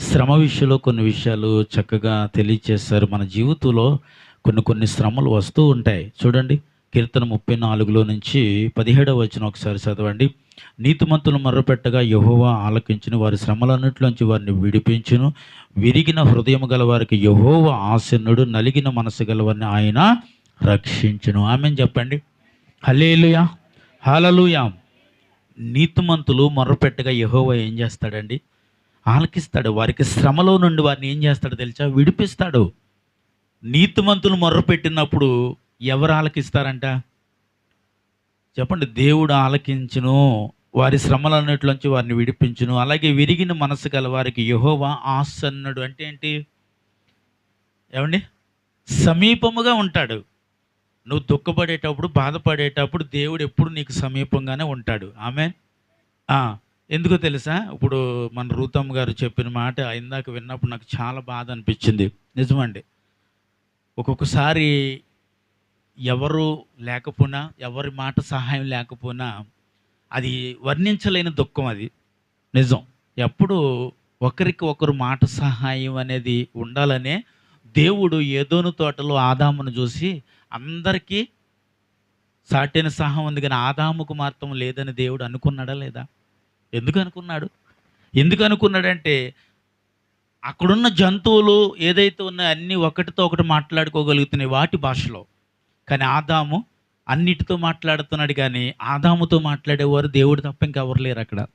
శ్రమ విషయంలో కొన్ని విషయాలు చక్కగా తెలియచేస్తారు మన జీవితంలో కొన్ని కొన్ని శ్రమలు వస్తూ ఉంటాయి. చూడండి కీర్తన 34లో నుంచి పదిహేడవ వచ్చిన ఒకసారి చదవండి. నీతిమంతులు మర్రపెట్టగా యహోవా ఆలకించును. వారి శ్రమలన్నింటిలోంచి వారిని విడిపించును. విరిగిన హృదయం గల వారికి యెహోవా ఆసన్నుడు. నలిగిన మనసు గలవారిని ఆయన రక్షించును. ఆమె చెప్పండి. హలేలుయా హలలుయా నీతిమంతులు మర్రపెట్టగా యహోవా ఏం చేస్తాడండి? ఆలకిస్తాడు. వారికి శ్రమలో నుండి వారిని ఏం చేస్తాడో తెలుసా? విడిపిస్తాడు. నీతిమంతులు మొర్రపెట్టినప్పుడు ఎవరు ఆలకిస్తారంట? చెప్పండి. దేవుడు ఆలకించును. వారి శ్రమలన్నిటిలోంచి వారిని విడిపించును. అలాగే విరిగిన మనసు గల వారికి యహోవా ఆసన్నుడు అంటే ఏంటి? ఏమండి సమీపముగా ఉంటాడు. నువ్వు దుఃఖపడేటప్పుడు, బాధపడేటప్పుడు దేవుడు ఎప్పుడు నీకు సమీపంగానే ఉంటాడు. ఆమె ఎందుకో తెలుసా? ఇప్పుడు మన రూతమ్మ గారు చెప్పిన మాట ఇందాక విన్నప్పుడు నాకు చాలా బాధ అనిపించింది. నిజమండి. ఒక్కొక్కసారి ఎవరు లేకపోయినా, ఎవరి మాట సహాయం లేకపోయినా అది వర్ణించలేని దుఃఖం అది. నిజం. ఎప్పుడు ఒకరికి ఒకరు మాట సహాయం అనేది ఉండాలనే దేవుడు ఏదోను తోటలో ఆదామును చూసి అందరికీ సాటైన సహాయం ఉంది కానీ ఆదాముకు మాత్రం లేదని దేవుడు అనుకున్నాడా లేదా? ఎందుకు అనుకున్నాడు? ఎందుకు అనుకున్నాడంటే అక్కడున్న జంతువులు ఏదైతే ఉన్నాయో అన్నీ ఒకటితో ఒకటి మాట్లాడుకోగలుగుతున్నాయి వాటి భాషలో. కానీ ఆదాము అన్నిటితో మాట్లాడుతున్నాడు కానీ ఆదాముతో మాట్లాడేవారు దేవుడు తప్ప ఇంకెవరు లేరు అక్కడ.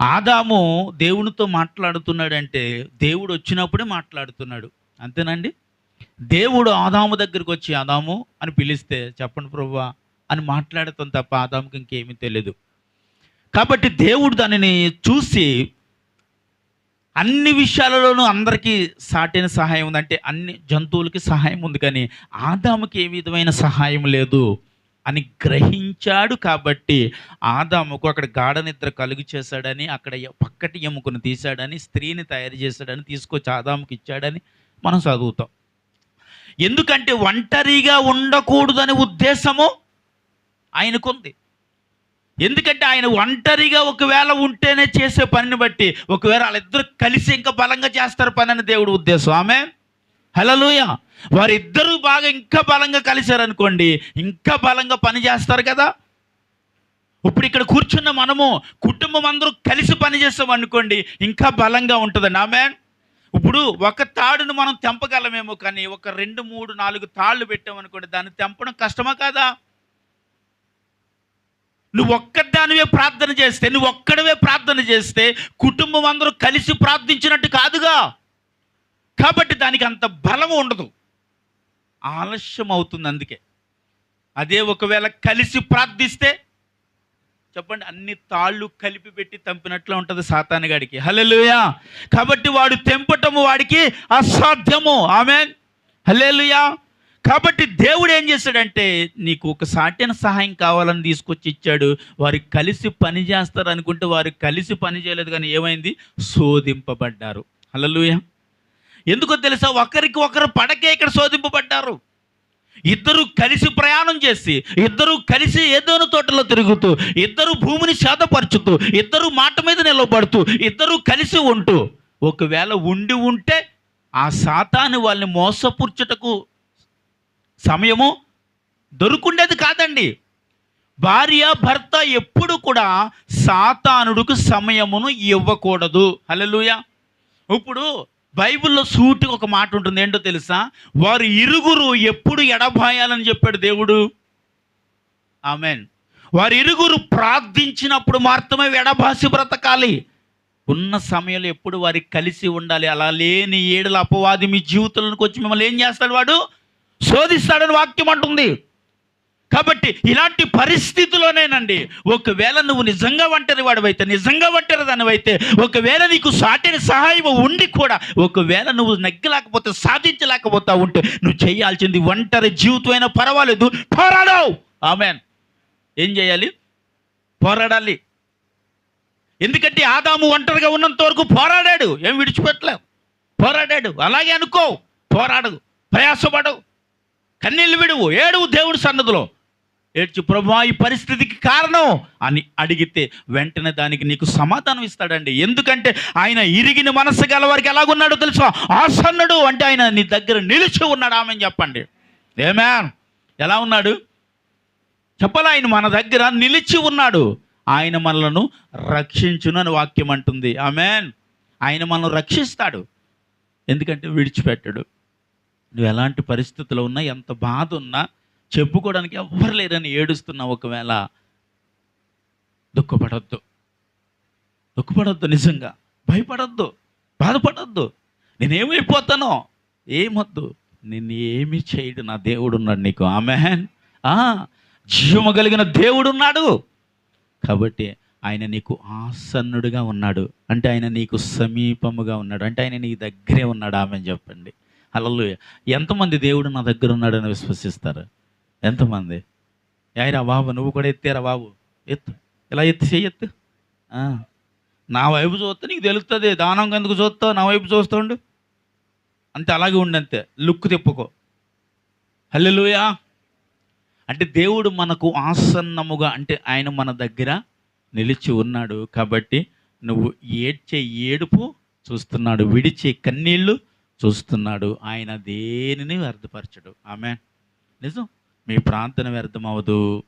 ఆదాము దేవునితో మాట్లాడుతున్నాడంటే దేవుడు వచ్చినప్పుడే మాట్లాడుతున్నాడు. అంతేనండి? దేవుడు ఆదాము దగ్గరికి వచ్చి ఆదాము అని పిలిస్తే చెప్పండి ప్రభువా అని మాట్లాడతాం తప్ప ఆదాముకి ఇంకేమీ తెలియదు కాబట్టి దేవుడు దానిని చూసి అన్ని విషయాలలోనూ అందరికీ సాటైన సహాయం ఉంది. అంటే అన్ని జంతువులకి సహాయం ఉంది కానీ ఆదాముకి ఏ విధమైన సహాయం లేదు అని గ్రహించాడు కాబట్టి ఆదాముకు అక్కడ గాఢ నిద్ర కలుగు చేశాడని అక్కడ పక్కటి ఎముకను తీశాడని స్త్రీని తయారు చేశాడని తీసుకొచ్చి ఆదాముకి ఇచ్చాడని మనం చదువుతాం. ఎందుకంటే ఒంటరిగా ఉండకూడదనే ఉద్దేశము ఆయనకుంది. ఎందుకంటే ఆయన ఒంటరిగా ఒకవేళ ఉంటేనే చేసే పనిని బట్టి ఒకవేళ వాళ్ళిద్దరు కలిసి ఇంకా బలంగా చేస్తారు పని అని దేవుడు ఉద్దేశం. ఆమె హల్లెలూయా! వారిద్దరూ బాగా ఇంకా బలంగా కలిశారనుకోండి ఇంకా బలంగా పని చేస్తారు కదా! ఇప్పుడు ఇక్కడ కూర్చున్న మనము కుటుంబం అందరూ కలిసి పని అనుకోండి ఇంకా బలంగా ఉంటుందండి ఆమె ఇప్పుడు ఒక తాడును మనం తెంపగలమేమో కానీ ఒక 2, 3, 4 తాళ్ళు పెట్టామనుకోండి దాన్ని తెంపడం కష్టమా కాదా? నువ్వు ఒక్కదానివే ప్రార్థన చేస్తే నువ్వు ఒక్కడివే ప్రార్థన చేస్తే కుటుంబం అందరూ కలిసి ప్రార్థించినట్టు కాదుగా. కాబట్టి దానికి అంత బలం ఉండదు. ఆలస్యం అవుతుంది అందుకే. అదే ఒకవేళ కలిసి ప్రార్థిస్తే చెప్పండి అన్ని తాళ్ళు కలిపి పెట్టి తంపినట్లు ఉంటుంది సాతానగాడికి హలెలుయా కాబట్టి వాడు తెంపటము వాడికి అసాధ్యము. ఆమె హలేలుయా కాబట్టి దేవుడు ఏం చేశాడంటే నీకు ఒక సాటిన సహాయం కావాలని తీసుకొచ్చి ఇచ్చాడు. వారు కలిసి పని చేస్తారు అనుకుంటే వారు కలిసి పని చేయలేదు కానీ ఏమైంది? శోధింపబడ్డారు. హల్లెలూయా! ఎందుకో తెలుసా? ఒకరికి ఒకరు పడకే ఇక్కడ శోధింపబడ్డారు. ఇద్దరు కలిసి ప్రయాణం చేసి, ఇద్దరు కలిసి ఏదోను తోటలో తిరుగుతూ, ఇద్దరు భూమిని శాతపరుచుతూ ఇద్దరు మాట మీద నిలబడుతూ, ఇద్దరు కలిసి ఉంటూ, ఒకవేళ ఉండి ఉంటే ఆ శాతాన్ని వాళ్ళని మోసపుర్చుటకు సమయము దొరుకుండేది కాదండి. భార్య, భర్త ఎప్పుడు కూడా సాతానుడికి సమయమును ఇవ్వకూడదు. హలలుయ ఇప్పుడు బైబిల్‌లో సూటికి ఒక మాట ఉంటుంది. ఏంటో తెలుసా? వారు ఇరుగురు ఎప్పుడు ఎడబాయాలని చెప్పాడు దేవుడు. ఆమెన్ వారు ఇరుగురు ప్రార్థించినప్పుడు మాత్రమే ఎడబాసి బ్రతకాలి. ఉన్న సమయంలో ఎప్పుడు వారికి కలిసి ఉండాలి. అలా లేని ఏడల అపవాది మీ జీవితంలోకి వచ్చి మిమ్మల్ని ఏం చేస్తాడు వాడు? శోధిస్తాడని వాక్యం అంటుంది. కాబట్టి ఇలాంటి పరిస్థితిలోనేనండి ఒకవేళ నువ్వు నిజంగా ఒంటరి వాడివైతే నిజంగా ఒంటరి దానివైతే ఒకవేళ నీకు సాటిన సహాయం ఉండి కూడా ఒకవేళ నువ్వు నెగ్గలేకపోతే సాధించలేకపోతా ఉంటే నువ్వు చేయాల్సింది ఒంటరి జీవితమైనా పర్వాలేదు పోరాడవు ఆమెన్. ఏం చేయాలి? పోరాడాలి. ఎందుకంటే ఆదాము ఒంటరిగా ఉన్నంత వరకు పోరాడాడు ఏం విడిచిపెట్టలేవు పోరాడాడు. అలాగే అనుకో పోరాడు. ప్రయాసపడవు. కన్నీళ్ళు విడువు. ఏడువు దేవుడి సన్నదిలో ఏడ్చి ప్రభా ఈ పరిస్థితికి కారణం అని అడిగితే వెంటనే దానికి నీకు సమాధానం ఇస్తాడండి. ఎందుకంటే ఆయన ఇరిగిన మనస్సు గల వారికి ఎలాగున్నాడో తెలుసా? ఆసన్నుడు అంటే ఆయన నీ దగ్గర నిలిచి ఉన్నాడు. ఆమె చెప్పండి? ఏమే? ఎలా ఉన్నాడు? చెప్పాలి? ఆయన మన దగ్గర నిలిచి ఉన్నాడు. ఆయన మనలను రక్షించును అని వాక్యం అంటుంది. ఆమెన్. ఆయన మనల్ని రక్షిస్తాడు. ఎందుకంటే విడిచిపెట్టడు. నువ్వు ఎలాంటి పరిస్థితుల్లో ఉన్నా ఎంత బాధ ఉన్నా చెప్పుకోవడానికి ఎవ్వరు లేరని ఏడుస్తున్నావు ఒకవేళ. దుఃఖపడద్దు. దుఃఖపడద్దు నిజంగా. భయపడద్దు. బాధపడొద్దు. నేనేమైపోతానో ఏమొద్దు. నిన్ను ఏమి చేయడు నా దేవుడు ఉన్నాడు నీకు. ఆమె ఆ జీవము కలిగిన దేవుడు ఉన్నాడు కాబట్టి ఆయన నీకు ఆసన్నుడుగా ఉన్నాడు. అంటే ఆయన నీకు సమీపముగా ఉన్నాడు. అంటే ఆయన నీ దగ్గరే ఉన్నాడు. ఆమె చెప్పండి. అలలు ఎంతమంది దేవుడు నా దగ్గర ఉన్నాడని విశ్వసిస్తారు? ఎంతమంది? యాయిరా బాబు నువ్వు కూడా ఎత్తేరా బాబు. ఎత్తు. ఇలా ఎత్తి చెయ్యెత్తు నా వైపు చూస్తే నీకు తెలుస్తుంది దానం ఎందుకు చూస్తావు? నా వైపు చూస్తుండు అంతే అలాగే ఉండు అంతే. లుక్ తిప్పుకో. హల్లెలుయా. అంటే దేవుడు మనకు ఆసన్నముగా అంటే ఆయన మన దగ్గర నిలిచి ఉన్నాడు. కాబట్టి నువ్వు ఏడ్చే ఏడుపు చూస్తున్నాడు. విడిచే కన్నీళ్ళు చూస్తున్నాడు. ఆయన దేనిని వ్యర్థపరచడు. ఆమె నిజం. మీ ప్రార్థన వ్యర్థం అవ్వదు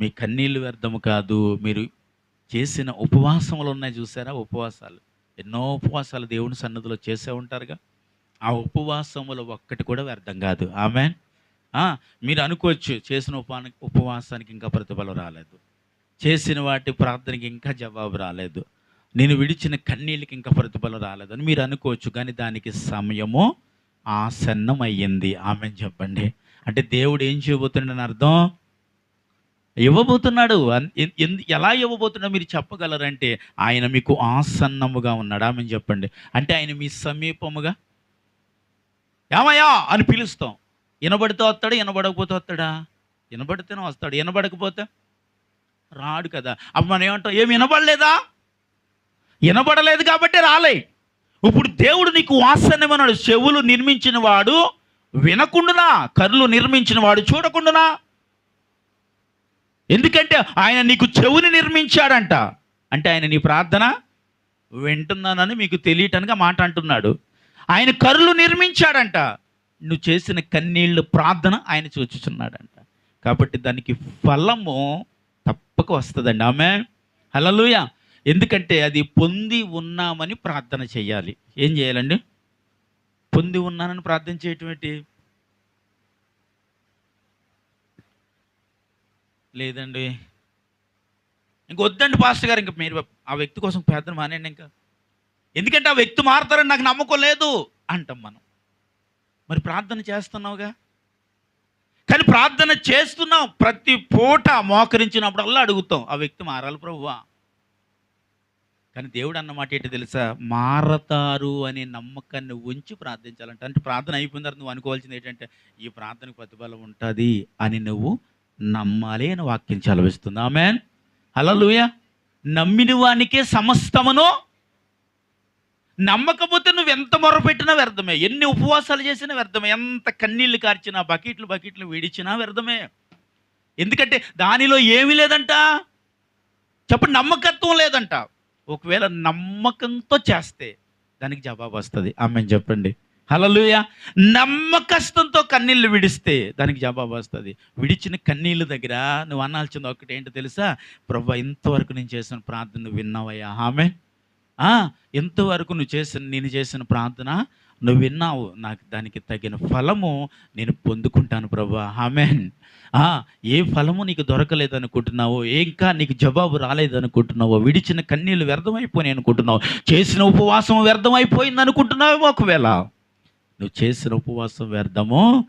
మీ కన్నీళ్ళు వ్యర్థము కాదు. మీరు చేసిన ఉపవాసములు ఉన్నాయి చూసారా? ఉపవాసాలు. ఎన్నో ఉపవాసాలు దేవుని సన్నిధిలో చేసే ఉంటారుగా. ఆ ఉపవాసములు ఒక్కటి కూడా వ్యర్థం కాదు. ఆమె మీరు అనుకోవచ్చు చేసిన ఉపా ఉపవాసానికి ఇంకా ప్రతిఫలం రాలేదు. చేసిన వాటి ప్రార్థనకి ఇంకా జవాబు రాలేదు. నేను విడిచిన కన్నీళ్ళకి ఇంకా ప్రతిఫలం రాలేదని మీరు అనుకోవచ్చు కానీ దానికి సమయము ఆసన్నం అయ్యింది ఆమె చెప్పండి. అంటే దేవుడు ఏం చేయబోతున్నాడని అర్థం? ఇవ్వబోతున్నాడు. ఎలా ఇవ్వబోతున్నాడో మీరు చెప్పగలరంటే ఆయన మీకు ఆసన్నముగా ఉన్నాడు. ఆమె చెప్పండి. అంటే ఆయన మీ సమీపముగా? ఏమయ్యా? అని పిలుస్తాం. వినబడితే వస్తాడు? వినబడకపోతే వస్తాడా? వినబడితేనే వస్తాడు. వినబడకపోతే రాడు కదా. అప్పుడు మనం ఏమంటాం? ఏమి వినబడలేదా? వినబడలేదు కాబట్టి రాలే. ఇప్పుడు దేవుడు నీకు వాసనమన్నాడు చెవులు నిర్మించిన వాడు వినకుండునా? కర్లు నిర్మించిన వాడు చూడకుండునా? ఎందుకంటే ఆయన నీకు చెవుని నిర్మించాడంట. అంటే ఆయన నీ ప్రార్థన వింటున్నానని మీకు తెలియటనుగా మాట అంటున్నాడు. ఆయన కరులు నిర్మించాడంట. నువ్వు చేసిన కన్నీళ్ళు ప్రార్థన ఆయన చూచుచున్నాడంట కాబట్టి దానికి ఫలము తప్పక వస్తుందండి. ఆమె హలలుయ ఎందుకంటే అది పొంది ఉన్నామని ప్రార్థన చేయాలి. ఏం చేయాలండి? పొంది ఉన్నానని ప్రార్థన చేయటం ఏంటి? లేదండి. ఇంక వద్దండి పాస్టర్ గారు ఇంక మీరు ఆ వ్యక్తి కోసం ప్రార్థన మానేయండి ఇంకా. ఎందుకంటే ఆ వ్యక్తి మారుతారని నాకు నమ్మకం లేదు అంటాం మనం. మరి ప్రార్థన చేస్తున్నావుగా? కానీ ప్రార్థన చేస్తున్నాం. ప్రతి పూట మోకరించినప్పుడల్లా అడుగుతాం ఆ వ్యక్తి మారాలి ప్రభువా. కానీ దేవుడు అన్నమాట ఏంటి తెలుసా? మారతారు అనే నమ్మకాన్ని ఉంచి ప్రార్థించాలంట. అంటే ప్రార్థన అయిపోయిన తర్వాత నువ్వు అనుకోవాల్సింది ఏంటంటే ఈ ప్రార్థనకు ప్రతిఫలం ఉంటుంది అని నువ్వు నమ్మాలి అని వాక్యం చలవిస్తుంది ఆమె లూయ నమ్మిన వానికే సమస్తమును నమ్మకపోతే నువ్వు ఎంత మొరపెట్టినా వ్యర్థమే. ఎన్ని ఉపవాసాలు చేసినా వ్యర్థమే. ఎంత కన్నీళ్ళు కార్చినా బకెట్లు బకెట్లు విడిచినా వ్యర్థమే. ఎందుకంటే దానిలో ఏమీ లేదంట. చెప్పండి నమ్మకత్వం లేదంట. ఒకవేళ నమ్మకంతో చేస్తే దానికి జవాబు వస్తుంది. ఆమె చెప్పండి. హలలుయ నమ్మకస్తంతో కన్నీళ్ళు విడిస్తే దానికి జవాబు వస్తుంది. విడిచిన కన్నీళ్ళ దగ్గర నువ్వు అనాల్సింది ఒకటి ఏంటో తెలుసా? ప్రభు ఇంతవరకు నేను చేసిన ప్రార్థన నువ్వు విన్నావయ్యా. ఆమె ఇంతవరకు ఎంతవరకు నువ్వు చేసిన నేను చేసిన ప్రార్థన నువ్వు విన్నావు నాకు దానికి తగిన ఫలము నేను పొందుకుంటాను ప్రభా. ఆమెన్. ఏ ఫలము నీకు దొరకలేదనుకుంటున్నావో ఇంకా నీకు జవాబు రాలేదనుకుంటున్నావో విడిచిన కన్నీళ్ళు వ్యర్థమైపోయినాయి అనుకుంటున్నావు చేసిన ఉపవాసం వ్యర్థమైపోయింది అనుకుంటున్నావు ఒకవేళ నువ్వు చేసిన ఉపవాసం వ్యర్థము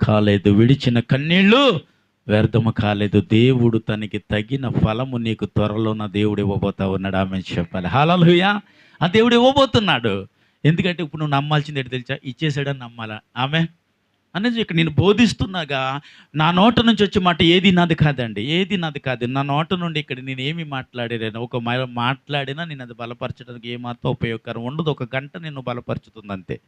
కాలేదు విడిచిన కన్నీళ్ళు వ్యర్థము కాలేదు. దేవుడు తనకి తగిన ఫలము నీకు త్వరలో నా దేవుడు ఇవ్వబోతా ఉన్నాడు. ఆమె చెప్పాలి. హాలూయా ఆ దేవుడు ఇవ్వబోతున్నాడు. ఎందుకంటే ఇప్పుడు నువ్వు నమ్మాల్సింది ఏంటి తెలుసా? ఇచ్చేసాడని నమ్మాలా? ఆమె అనేది ఇక్కడ నేను బోధిస్తున్నాగా నా నోట నుంచి వచ్చే మాట ఏది నాది కాదండి. ఏది నాది కాదు. నా నోట నుండి ఇక్కడ నేను ఏమి మాట్లాడలేను. ఒక మ- మాట్లాడినా నేను అది బలపరచడానికి ఏమాత్రం ఉపయోగకరం ఉండదు. ఒక గంట నిన్ను బలపరుచుతుంది అంతే.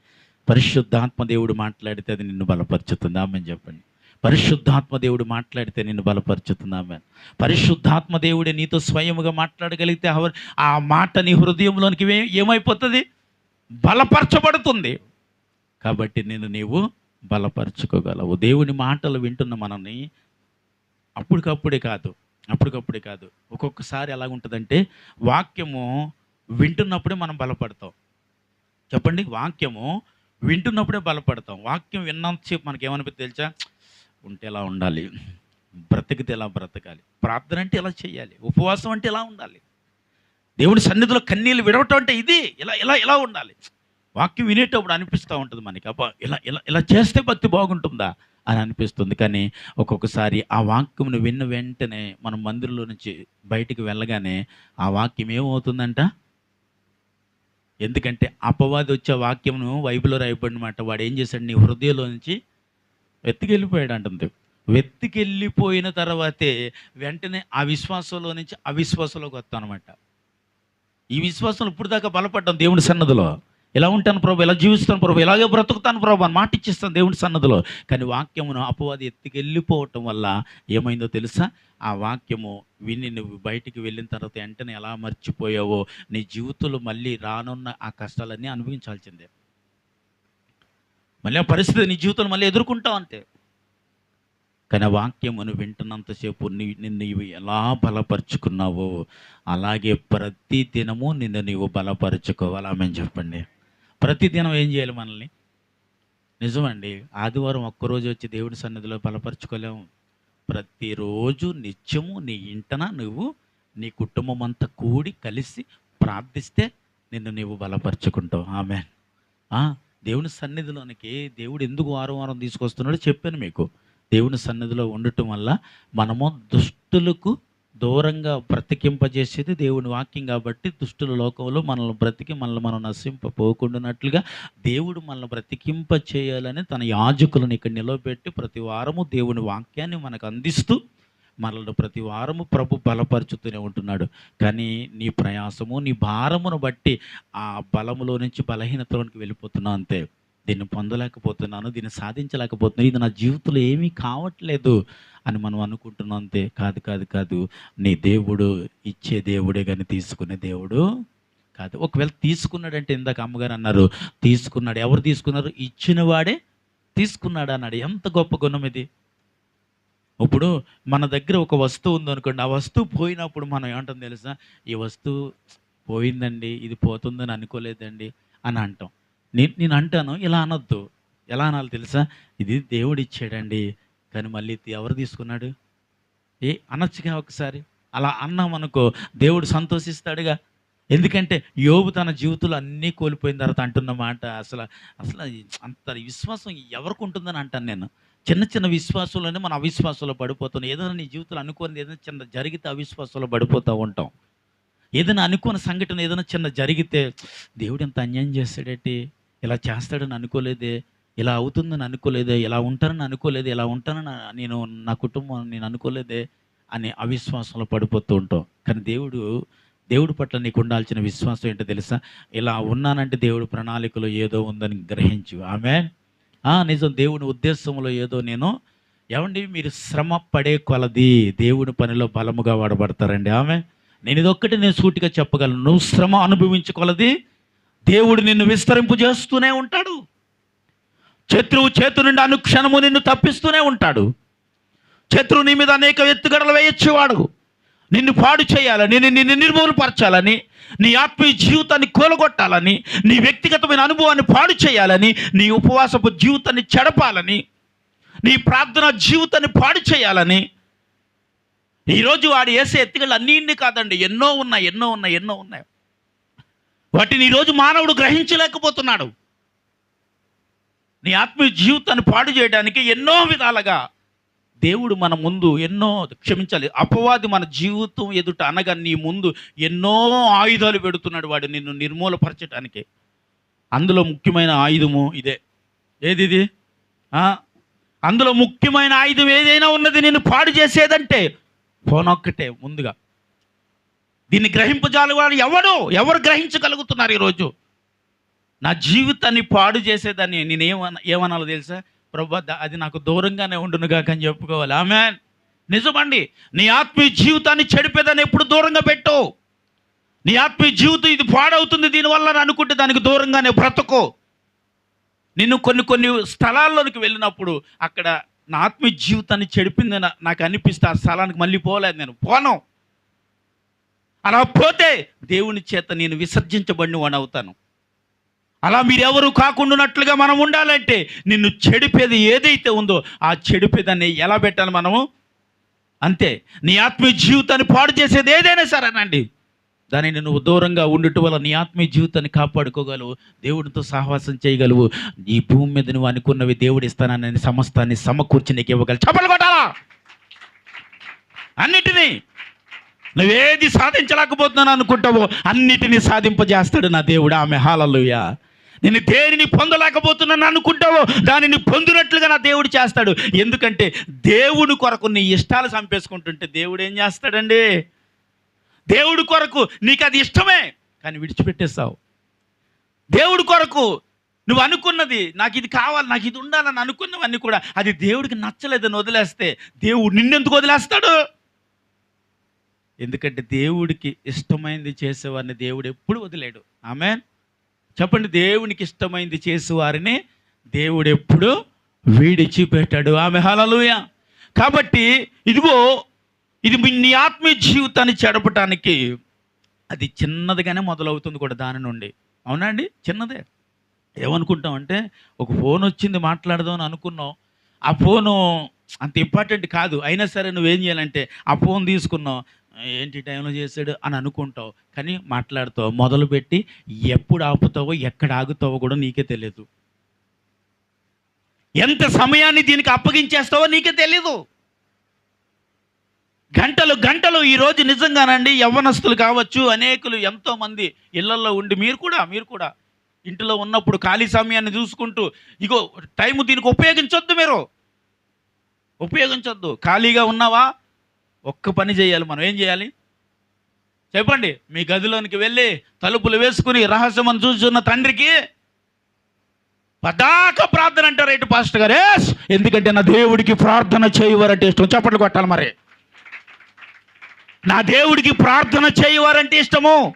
పరిశుద్ధాత్మ దేవుడు మాట్లాడితే అది నిన్ను బలపరుచుతుంది. ఆమె చెప్పండి. పరిశుద్ధాత్మ దేవుడు మాట్లాడితే నిన్ను బలపరుచుతుంది. ఆమె పరిశుద్ధాత్మ దేవుడే నీతో స్వయముగా మాట్లాడగలిగితే ఆ మాట నీ హృదయంలోనికి ఏమైపోతుంది? బలపరచబడుతుంది. కాబట్టి నేను నీవు బలపరచుకోగలవు. దేవుని మాటలు వింటున్న మనల్ని అప్పటికప్పుడే కాదు అప్పటికప్పుడే కాదు. ఒక్కొక్కసారి ఎలా ఉంటుందంటే వాక్యము వింటున్నప్పుడే మనం బలపడతాం. చెప్పండి వాక్యము వింటున్నప్పుడే బలపడతాం. వాక్యం విన్నంతసేపు మనకి ఏమనిపిస్తుంది తెలుసా? ఉంటే ఎలా ఉండాలి? బ్రతికితే ఎలా బ్రతకాలి? ప్రార్థన అంటే ఎలా చేయాలి? ఉపవాసం అంటే ఎలా ఉండాలి? దేవుడి సన్నిధిలో కన్నీళ్ళు విడవటం అంటే ఇది. ఇలా ఇలా ఇలా ఉండాలి. వాక్యం వినేటప్పుడు అనిపిస్తూ ఉంటుంది మనకి. అబ్బా ఇలా ఇలా ఇలా చేస్తే భక్తి బాగుంటుందా అని అనిపిస్తుంది. కానీ ఒక్కొక్కసారి ఆ వాక్యంను విన్న వెంటనే మనం మందిరంలో నుంచి బయటికి వెళ్ళగానే ఆ వాక్యం ఏమవుతుందంట? ఎందుకంటే అపవాది వచ్చే వాక్యమును బైబిల్లో రాయబడినమాట వాడు ఏం చేశాడు? నీ హృదయంలో నుంచి వెతికెళ్ళిపోయాడు అంటుంది వెతికెళ్ళిపోయిన తర్వాతే వెంటనే ఆ విశ్వాసంలో నుంచి అవిశ్వాసంలోకి వస్తాం అనమాట ఈ విశ్వాసం ఇప్పుడు దాకా బలపడ్డాం దేవుని సన్నదిలో. ఎలా ఉంటాను ప్రభు? ఎలా జీవిస్తాను ప్రభు? ఎలాగే బ్రతుకుతాను ప్రభు? అని మాట ఇచ్చిస్తాను దేవుని సన్నదిలో. కానీ వాక్యమును అపవాది ఎత్తుకెళ్ళిపోవటం వల్ల ఏమైందో తెలుసా? ఆ వాక్యము విని నువ్వు బయటికి వెళ్ళిన తర్వాత వెంటనే ఎలా మర్చిపోయావో నీ జీవితంలో మళ్ళీ రానున్న ఆ కష్టాలన్నీ అనుభవించాల్సిందే. మళ్ళీ ఆ పరిస్థితి నీ జీవితంలో మళ్ళీ ఎదుర్కొంటావు అంతే. కానీ వాక్యమును వింటున్నంతసేపు నీ నిన్ను ఇవి ఎలా బలపరుచుకున్నావో అలాగే ప్రతి దినము నిన్ను నీవు బలపరుచుకోవాలి ఆమె చెప్పండి. ప్రతి దినం ఏం చేయాలి మనల్ని? నిజమండి ఆదివారం ఒక్కరోజు వచ్చి దేవుడి సన్నిధిలో బలపరుచుకోలేము. ప్రతిరోజు నిత్యము నీ ఇంటన నువ్వు నీ కుటుంబం అంతా కూడి కలిసి ప్రార్థిస్తే నిన్ను నీవు బలపరుచుకుంటావు. ఆమె దేవుని సన్నిధిలోనికి దేవుడు ఎందుకు వారం వారం తీసుకొస్తున్నాడో చెప్పాను మీకు. దేవుని సన్నిధిలో ఉండటం వల్ల మనము దుష్టులకు దూరంగా బ్రతికింపజేసేది దేవుని వాక్యం కాబట్టి దుష్టుల లోకంలో మనల్ని బ్రతికి మనల్ని మనం నశింపపోకుండానట్లుగా దేవుడు మనల్ని బ్రతికింప చేయాలని తన యాజకులను ఇక్కడ నిలబెట్టి ప్రతి వారము దేవుని వాక్యాన్ని మనకు అందిస్తూ మనల్ని ప్రతి వారము ప్రభు బలపరుచుతూనే ఉంటున్నాడు. కానీ నీ ప్రయాసము నీ భారమును బట్టి ఆ బలములో నుంచి బలహీనతలోనికి వెళ్ళిపోతున్నావు అంతే. దీన్ని పొందలేకపోతున్నాను దీన్ని సాధించలేకపోతున్నాను ఇది నా జీవితంలో ఏమీ కావట్లేదు అని మనం అనుకుంటున్నాం అంతే. కాదు కాదు కాదు. నీ దేవుడు ఇచ్చే దేవుడే కానీ తీసుకునే దేవుడు కాదు. ఒకవేళ తీసుకున్నాడంటే ఇందాక అమ్మగారు అన్నారు తీసుకున్నాడు. ఎవరు తీసుకున్నారు? ఇచ్చిన వాడే తీసుకున్నాడు అన్నాడు. ఎంత గొప్ప గుణం ఇది. ఇప్పుడు మన దగ్గర ఒక వస్తువు ఉందనుకోండి ఆ వస్తువు పోయినప్పుడు మనం ఏమంటాం తెలుసా? ఈ వస్తువు పోయిందండి ఇది పోతుందని అనుకోలేదండి అని అంటాం. నేను నేను అంటాను ఇలా అనొద్దు. ఎలా అనాలి తెలుసా? ఇది దేవుడు ఇచ్చాడండి కానీ మళ్ళీ ఎవరు తీసుకున్నాడు? ఏ అనొచ్చుగా ఒకసారి. అలా అన్నాం అనుకో దేవుడు సంతోషిస్తాడుగా. ఎందుకంటే యోబు తన జీవితంలో అన్నీ కోల్పోయిన తర్వాత అంటున్న మాట అసలు అసలు అంత విశ్వాసం ఎవరికి ఉంటుందని అంటాను నేను. చిన్న చిన్న విశ్వాసంలోనే మనం అవిశ్వాసంలో పడిపోతున్నాం. ఏదైనా నీ జీవితంలో అనుకోని ఏదైనా చిన్న జరిగితే అవిశ్వాసంలో పడిపోతూ ఉంటాం. ఏదైనా అనుకోని సంఘటన ఏదైనా చిన్న జరిగితే దేవుడు ఎంత అన్యాయం చేస్తాడేటి? ఇలా చేస్తాడని అనుకోలేదే ఇలా అవుతుందని అనుకోలేదే ఇలా ఉంటానని అనుకోలేదే ఇలా ఉంటానని నేను నా కుటుంబం నేను అనుకోలేదే అని అవిశ్వాసంలో పడిపోతూ ఉంటాం. కానీ దేవుడు దేవుడి పట్ల నీకు ఉండాల్సిన విశ్వాసం ఏంటో తెలుసా? ఇలా ఉన్నానంటే దేవుడు ప్రణాళికలో ఏదో ఉందని గ్రహించు. ఆమె నిజం. దేవుని ఉద్దేశంలో ఏదో నేను ఏమండి మీరు శ్రమ పడే కొలది దేవుని పనిలో బలముగా వాడబడతారండి. ఆమె నేను ఇదొక్కటి నేను సూటిగా చెప్పగలను. నువ్వు శ్రమ అనుభవించుకొలది దేవుడు నిన్ను విస్తరింపు చేస్తూనే ఉంటాడు. శత్రువు చేతు నుండి అనుక్షణము నిన్ను తప్పిస్తూనే ఉంటాడు. శత్రువు నీ మీద అనేక ఎత్తుగడలు వేయచ్చేవాడు. నిన్ను పాడు చేయాలని నిన్ను నిర్మూలపరచాలని నీ ఆత్మీయ జీవితాన్ని కూలగొట్టాలని నీ వ్యక్తిగతమైన అనుభవాన్ని పాడు చేయాలని నీ ఉపవాసపు జీవితాన్ని చెడపాలని నీ ప్రార్థన జీవితాన్ని పాడు చేయాలని. ఈరోజు వాడు వేసే ఎత్తుగడలు అన్నీ కాదండి ఎన్నో ఉన్నాయి ఎన్నో ఉన్నాయి ఎన్నో ఉన్నాయి. వాటిని ఈరోజు మానవుడు గ్రహించలేకపోతున్నాడు. నీ ఆత్మీయ జీవితాన్ని పాడు చేయడానికి ఎన్నో విధాలుగా దేవుడు మన ముందు ఎన్నో క్షమించాలి. అపవాది మన జీవితం ఎదుట అనగా నీ ముందు ఎన్నో ఆయుధాలు పెడుతున్నాడు వాడు నిన్ను నిర్మూలపరచడానికి అందులో ముఖ్యమైన ఆయుధము ఇదే. ఏది ఇది? అందులో ముఖ్యమైన ఆయుధం ఏదైనా ఉన్నది నేను పాడు చేసేదంటే ఫోన్ ఒక్కటే ముందుగా. దీన్ని గ్రహింపజాలు వాడు ఎవడు? ఎవరు గ్రహించగలుగుతున్నారు ఈరోజు? నా జీవితాన్ని పాడు చేసేదాన్ని. నేను ఏమన ఏమనాలో తెలుసా? ప్రభు అది నాకు దూరంగానే ఉండునుగాక అని చెప్పుకోవాలి. ఆమె నిజమండి. నీ ఆత్మీయ జీవితాన్ని చెడిపేదాన్ని ఎప్పుడు దూరంగా పెట్టు నీ ఆత్మీయ జీవితం ఇది పాడవుతుంది దీనివల్ల అని అనుకుంటే దానికి దూరంగానే బ్రతకు. నిన్ను కొన్ని కొన్ని స్థలాల్లోనికి వెళ్ళినప్పుడు అక్కడ నా ఆత్మీయ జీవితాన్ని చెడిపింది నాకు అనిపిస్తే ఆ స్థలానికి మళ్ళీ పోలేదు నేను. పోను. అలా పోతే దేవుని చేత నేను విసర్జించబడిన వాడు అవుతాను. అలా మీరెవరు కాకుండానట్లుగా మనం ఉండాలంటే నిన్ను చెడిపేది ఏదైతే ఉందో ఆ చెడిపేదాన్ని ఎలా పెట్టాలి మనము? అంతే. నీ ఆత్మీయ జీవితాన్ని పాడు చేసేది ఏదైనా సరేనండి దానిని నువ్వు దూరంగా ఉండటం వల్ల నీ ఆత్మీయ జీవితాన్ని కాపాడుకోగలవు దేవుడితో సహవాసం చేయగలవు. ఈ భూమి మీద నువ్వు అనుకున్నవి దేవుడు ఇస్తానని సమస్తాన్ని సమకూర్చి నీకు ఇవ్వగలవు. చెప్పలు కొట్టాలా? అన్నిటినీ నువ్వేది సాధించలేకపోతున్నాను అనుకుంటావో అన్నిటినీ సాధింపజేస్తాడు నా దేవుడు. ఆమె హాలలుయ. నేను దేనిని పొందలేకపోతున్నాను అనుకుంటావో దానిని పొందినట్లుగా నా దేవుడు చేస్తాడు. ఎందుకంటే దేవుడు కొరకు నీ ఇష్టాలు చంపేసుకుంటుంటే దేవుడు ఏం చేస్తాడండి? దేవుడి కొరకు నీకు అది ఇష్టమే కానీ విడిచిపెట్టేస్తావు దేవుడి కొరకు నువ్వు అనుకున్నది నాకు ఇది కావాలి నాకు ఇది ఉండాలని అనుకున్నవన్నీ కూడా అది దేవుడికి నచ్చలేదని వదిలేస్తే దేవుడు నిన్నెందుకు వదిలేస్తాడు? ఎందుకంటే దేవుడికి ఇష్టమైంది చేసేవారిని దేవుడు ఎప్పుడు వదిలేడు. ఆమె చెప్పండి దేవునికి ఇష్టమైంది చేసేవారిని దేవుడు ఎప్పుడు వీడిచిపెట్టాడు. ఆమె హలలుయ కాబట్టి ఇదిగో ఇది మీ- నీ ఆత్మీయ జీవితాన్ని చెడపటానికి అది చిన్నదిగానే మొదలవుతుంది కూడా దాని నుండి. అవునా అండి? చిన్నదే. ఏమనుకుంటాం అంటే ఒక ఫోన్ వచ్చింది మాట్లాడదాం అని అనుకున్నాం. ఆ ఫోను అంత ఇంపార్టెంట్ కాదు. అయినా సరే నువ్వేం చేయాలంటే ఆ ఫోన్ తీసుకున్నావు ఏంటి టైంలో చేశాడు అని అనుకుంటావు కానీ మాట్లాడుతావు మొదలుపెట్టి ఎప్పుడు ఆపుతావో ఎక్కడ ఆగుతావో కూడా నీకే తెలియదు ఎంత సమయాన్ని దీనికి అప్పగించేస్తావో నీకే తెలీదు. గంటలు గంటలు ఈరోజు నిజంగానండి యవ్వనస్తులు కావచ్చు అనేకులు ఎంతోమంది ఇళ్ళలో ఉండి మీరు కూడా మీరు కూడా ఇంటిలో ఉన్నప్పుడు ఖాళీ సమయాన్ని చూసుకుంటూ ఇగో టైం దీనికి ఉపయోగించొద్దు మీరు. ఉపయోగించొద్దు. ఖాళీగా ఉన్నావా? ఒక్క పని చేయాలి. మనం ఏం చేయాలి? చెప్పండి. మీ గదిలోనికి వెళ్ళి తలుపులు వేసుకుని రహస్యమని చూస్తున్న తండ్రికి పదాక ప్రార్థన అంటారు ఏంటి పాస్టర్ గారు. ఎందుకంటే నా దేవుడికి ప్రార్థన చేయవారంటే ఇష్టం. చప్పట్లు కొట్టాలి మరి. నా దేవుడికి ప్రార్థన చేయవారంటే ఇష్టము.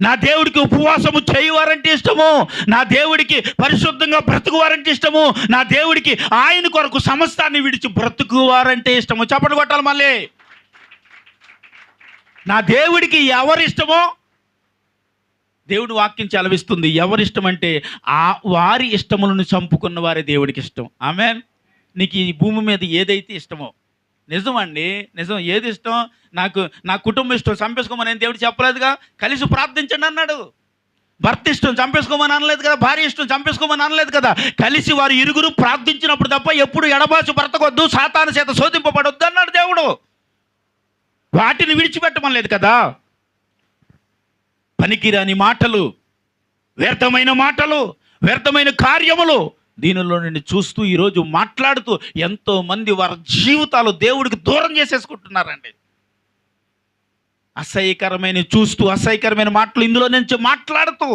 నా దేవుడికి ఉపవాసము చేయవారంటే ఇష్టము. నా దేవుడికి పరిశుద్ధంగా బ్రతుకువారంటే ఇష్టము. నా దేవుడికి ఆయన కొరకు సమస్తాన్ని విడిచి బ్రతుకువారంటే ఇష్టము. చప్పట్లు కొట్టాలి మళ్ళీ. నా దేవుడికి ఎవరిష్టమో దేవుడు వాక్యం చలవిస్తుంది. ఎవరిష్టం అంటే ఆ వారి ఇష్టములను చంపుకున్న వారే దేవుడికి ఇష్టం. ఆమె నీకు ఈ భూమి మీద ఏదైతే ఇష్టమో. నిజం అండి నిజం. ఏది ఇష్టం? నాకు నా కుటుంబం ఇష్టం. చంపేసుకోమని నేను దేవుడు చెప్పలేదుగా? కలిసి ప్రార్థించండి అన్నాడు. భర్త ఇష్టం చంపేసుకోమని అనలేదు కదా? భార్య ఇష్టం చంపేసుకోమని అనలేదు కదా? కలిసి వారు ఇరుగురు ప్రార్థించినప్పుడు తప్ప ఎప్పుడు ఎడబాసు బ్రతకొద్దు సాతాను చేత శోధింపబడొద్దు అన్నాడు దేవుడు. వాటిని విడిచిపెట్టడం లేదు కదా. పనికిరాని మాటలు వ్యర్థమైన మాటలు వ్యర్థమైన కార్యములు దీనిలో నుండి చూస్తూ ఈరోజు మాట్లాడుతూ ఎంతో మంది వారి జీవితాలు దేవుడికి దూరం చేసేసుకుంటున్నారండి. అసహ్యకరమైన చూస్తూ అసహ్యకరమైన మాటలు ఇందులో నుంచి మాట్లాడుతూ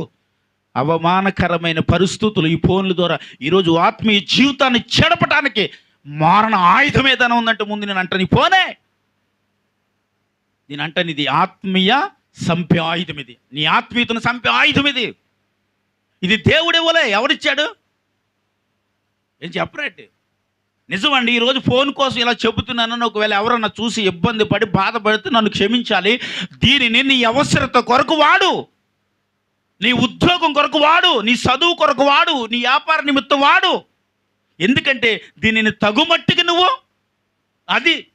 అవమానకరమైన పరిస్థితులు ఈ ఫోన్ల ద్వారా ఈరోజు ఆత్మీయ జీవితాన్ని చెడపటానికి మారణ ఆయుధం ఏదైనా ఉందంటే ముందు నేను అంటాను ఈ ఫోనే! నేను అంటే ఇది ఆత్మీయ సంప్య ఆయుధం ఇది నీ ఆత్మీయతను సంప్య ఆయుధం ఇది ఇది దేవుడు ఇవ్వలే ఎవరిచ్చాడు? ఏం చెప్పరేంటి నిజమండి ఈరోజు ఫోన్ కోసం ఇలా చెబుతున్నానని ఒకవేళ ఎవరన్నా చూసి ఇబ్బంది పడి బాధపడితే నన్ను క్షమించాలి. దీనిని నీ అవసరత కొరకు వాడు. నీ ఉద్యోగం కొరకు వాడు నీ చదువు కొరకు వాడు నీ వ్యాపార నిమిత్తం వాడు. ఎందుకంటే దీనిని తగుమట్టుకి నువ్వు అది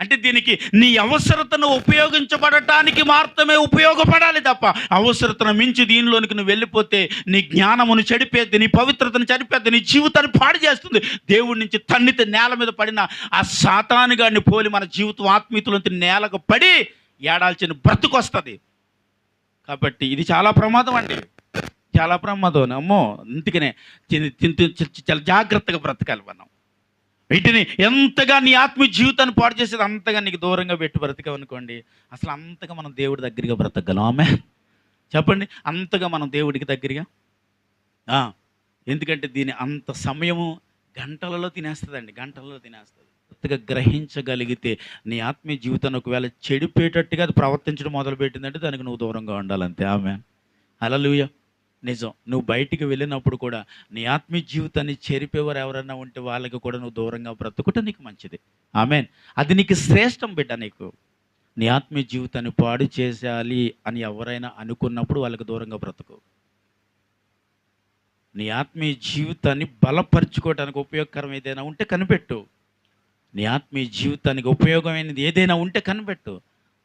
అంటే దీనికి నీ అవసరతను ఉపయోగించబడటానికి మాత్రమే ఉపయోగపడాలి తప్ప అవసరతను మించి దీనిలోనికి నువ్వు వెళ్ళిపోతే నీ జ్ఞానమును చెడిపేద్ది నీ పవిత్రతను చెడిపేద్ది నీ జీవితాన్ని పాడు చేస్తుంది. దేవుడి నుంచి తన్నిత నేల మీద పడిన ఆ సాతానుగాడిని పోలి మన జీవితం ఆత్మీయతలోంచి నేలకు పడి ఏడాల్చిన బ్రతుకొస్తుంది. కాబట్టి ఇది చాలా ప్రమాదం అండి. చాలా ప్రమాదం. అమ్మో అందుకనే చాలా జాగ్రత్తగా బ్రతకాలి మనం. వీటిని ఎంతగా నీ ఆత్మ జీవితాన్ని పాడు చేసేది అంతగా నీకు దూరంగా పెట్టి బ్రతికావు అనుకోండి అసలు అంతగా మనం దేవుడి దగ్గరగా బ్రతకగలం. ఆమె చెప్పండి. అంతగా మనం దేవుడికి దగ్గరగా? ఎందుకంటే దీని అంత సమయము గంటలలో తినేస్తుందండి. గంటలలో తినేస్తుంది. కొత్తగా గ్రహించగలిగితే నీ ఆత్మీయ జీవితాన్ని ఒకవేళ చెడిపోయేటట్టుగా అది ప్రవర్తించడం మొదలుపెట్టిందంటే దానికి నువ్వు దూరంగా ఉండాలంతే. ఆమె అలలుయ నిజం. నువ్వు బయటికి వెళ్ళినప్పుడు కూడా నీ ఆత్మీయ జీవితాన్ని చెరిపేవారు ఎవరైనా ఉంటే వాళ్ళకి కూడా నువ్వు దూరంగా బ్రతుకుట నీకు మంచిది. ఆమెన్. అది నీకు శ్రేష్టం బిడ్డ నీకు. నీ ఆత్మీయ జీవితాన్ని పాడు చేసేయాలి అని ఎవరైనా అనుకున్నప్పుడు వాళ్ళకి దూరంగా బ్రతుకు. నీ ఆత్మీయ జీవితాన్ని బలపరుచుకోవడానికి ఉపయోగకరం ఏదైనా ఉంటే కనిపెట్టు. నీ ఆత్మీయ జీవితానికి ఉపయోగమైనది ఏదైనా ఉంటే కనిపెట్టు.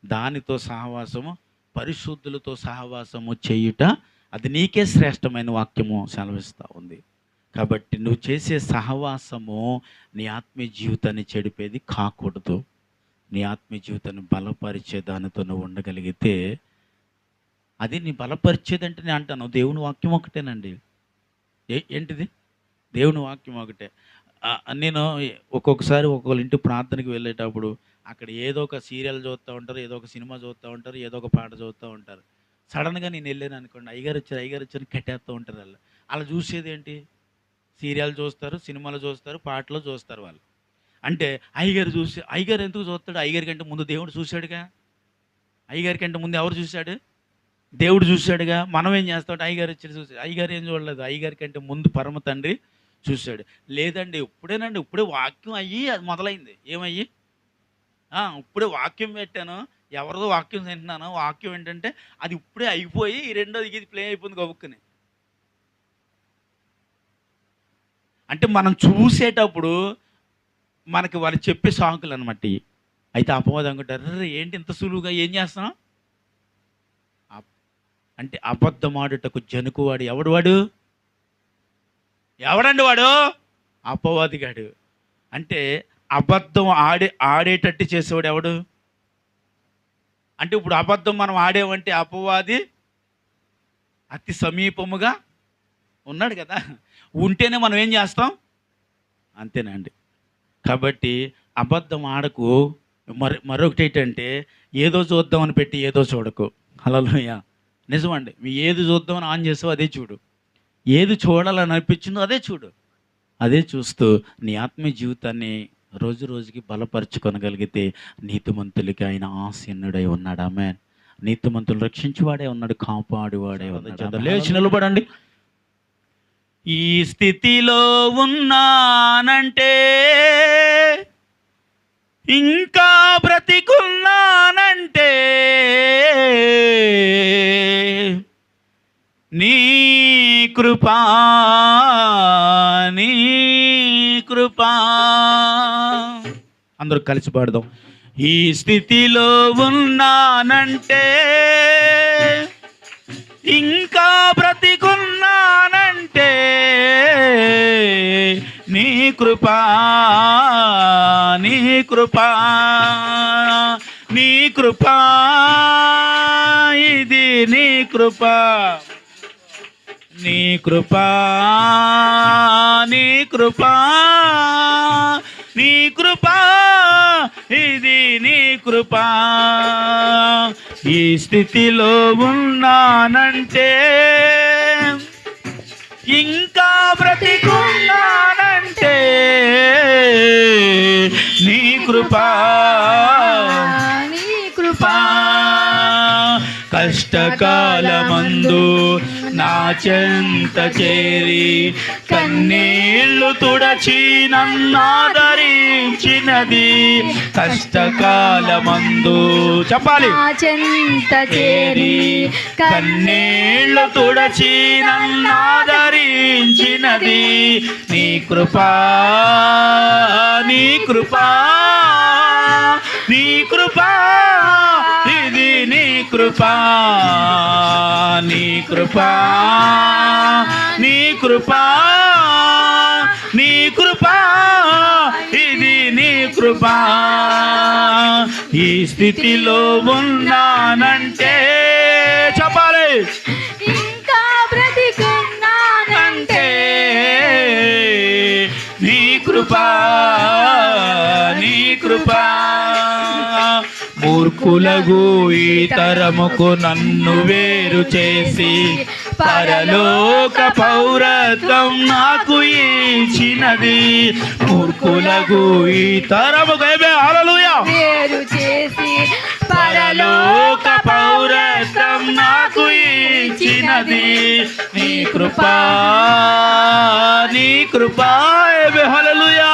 దానితో సహవాసము పరిశుద్ధులతో సహవాసము చేయుట అది నీకే శ్రేష్టమైన వాక్యము సెలవిస్తూ ఉంది. కాబట్టి నువ్వు చేసే సహవాసము నీ ఆత్మీయ జీవితాన్ని చెడిపేది కాకూడదు. నీ ఆత్మీయ జీవితాన్ని బలపరిచే దానితో నువ్వు ఉండగలిగితే అది నీ బలపరిచేదంటే నేను అంటాను. దేవుని వాక్యం ఒకటేనండి. ఏ ఏంటిది? దేవుని వాక్యం ఒకటే. నేను ఒక్కొక్కసారి ఒక్కొక్కళ్ళ ఇంటి ప్రార్థనకి వెళ్ళేటప్పుడు అక్కడ ఏదో ఒక సీరియల్ చూస్తూ ఉంటారు ఏదో ఒక సినిమా చూస్తూ ఉంటారు ఏదో ఒక పాట చూస్తూ ఉంటారు. సడన్గా నేను వెళ్ళాను అనుకోండి అయ్యగారు వచ్చారు అయ్యగారు వచ్చారు కట్టేస్తూ ఉంటారు వాళ్ళు. అలా చూసేది ఏంటి? సీరియల్ చూస్తారు సినిమాలు చూస్తారు పాటలు చూస్తారు వాళ్ళు. అంటే అయ్యగారు చూసి అయ్యగారు ఎందుకు చూస్తాడు? అయ్యగారి కంటే ముందు దేవుడు చూశాడుగా? అయ్యగారి కంటే ముందు ఎవరు చూశాడు? దేవుడు చూశాడుగా? మనం ఏం చేస్తాడు అయ్యగారు వచ్చి చూశాడు అయ్యగారు ఏం చూడలేదు. అయ్యగారి కంటే ముందు పరమ తండ్రి చూశాడు. లేదండి ఇప్పుడేనండి ఇప్పుడే వాక్యం అయ్యి అది మొదలైంది. ఏమయ్యి? ఇప్పుడే వాక్యం పెట్టాను. ఎవరిదో వాక్యం తింటున్నాను వాక్యం ఏంటంటే అది ఇప్పుడే అయిపోయి రెండోది ఇది ప్లే అయిపోయింది గబుక్కుని. అంటే మనం చూసేటప్పుడు మనకి వాళ్ళు చెప్పే సాంకులు అనమాట అయితే అపవాదం అనుకుంటారు ఏంటి ఇంత సులువుగా ఏం చేస్తాం అప్- అంటే అబద్ధమాడుటకు జనుకువాడు ఎవడు వాడు? ఎవడండి వాడు? అపవాదిగాడు అంటే అబద్ధం ఆడే ఆడేటట్టు చేసేవాడు ఎవడు? అంటే ఇప్పుడు అబద్ధం మనం ఆడేవంటే అపవాది అతి సమీపముగా ఉన్నాడు కదా. ఉంటేనే మనం ఏం చేస్తాం? అంతేనండి. కాబట్టి అబద్ధం ఆడకు. మరి మరొకటి ఏంటంటే ఏదో చూద్దామని పెట్టి ఏదో చూడకు. అలలోయ నిజమండి. మీ ఏది చూద్దామని ఆన్ చేసావు అదే చూడు. ఏది చూడాలని అనిపించిందో అదే చూడు. అదే చూస్తూ నీ ఆత్మీయ జీవితాన్ని రోజు రోజుకి బలపరుచుకొనగలిగితే నీతిమంతులకి ఆయన ఆసీనుడై ఉన్నాడు. ఆమె నీతిమంతులు రక్షించువాడే ఉన్నాడు కాపాడువాడే ఉన్నాడు. లేచి నిలబడండి. ఈ స్థితిలో ఉన్నానంటే ఇంకా బ్రతికున్నానంటే నీ కృపా నీ కృపా. అందరూ కలిసి పాడదాం. ఈ స్థితిలో ఉన్నానంటే ఇంకా బ్రతికున్నానంటే నీ కృపా నీ కృపా నీ కృపా ఇది నీ కృపా. నీ కృపా నీ కృపా నీ కృపా ఇది నీ కృపా. ఈ స్థితిలో ఉన్నానంటే ఇంకా బ్రతికున్నానంటే నీ కృపా. నీ కృపా. కష్టకాలమందు నా చెంత చేరి కన్నీళ్ళు తుడచి నన్నాదరించినది కష్టకాలమందు. చెప్పాలి. నా చెంత చేరి కన్నీళ్ళు తుడచి నన్నాదరించినది నీ కృపా నీ కృపా నీ కృపా. కృపా నీ కృపా నీ కృపా నీ కృపా ఇది నీ కృపా. ఈ స్థితిలో ఉన్నానంటే మూర్ఖులగు ఈ తరముకు నన్ను వేరు చేసి పరలోక పౌరత్వం నాకు ఇచ్చినది. మూర్ఖులకు ఈ తరము హల్లెలూయా. వేరు చేసి పరలోక పౌరత్వం నాకు ఇచ్చినది. నీ కృపా నీ కృపా హల్లెలూయా.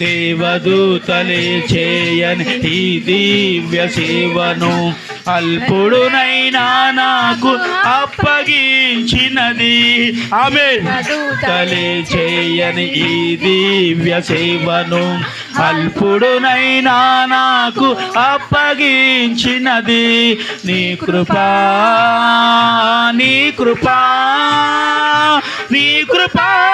దేవదూతలే చేయని ఈ దివ్య సేవను. అల్పుడునైనా నాకు అప్పగించినది. ఆమె తలే చేయని ఈ దివ్య సేవను. అల్పుడునైనా నాకు అప్పగించినది. నీ కృపా నీ కృపా నీ కృపా.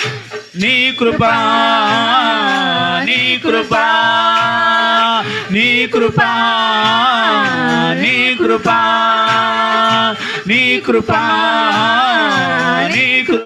నీ కృపా నీ కృపా నీ కృపా నీ కృపా నీ కృపా నీ కృపా.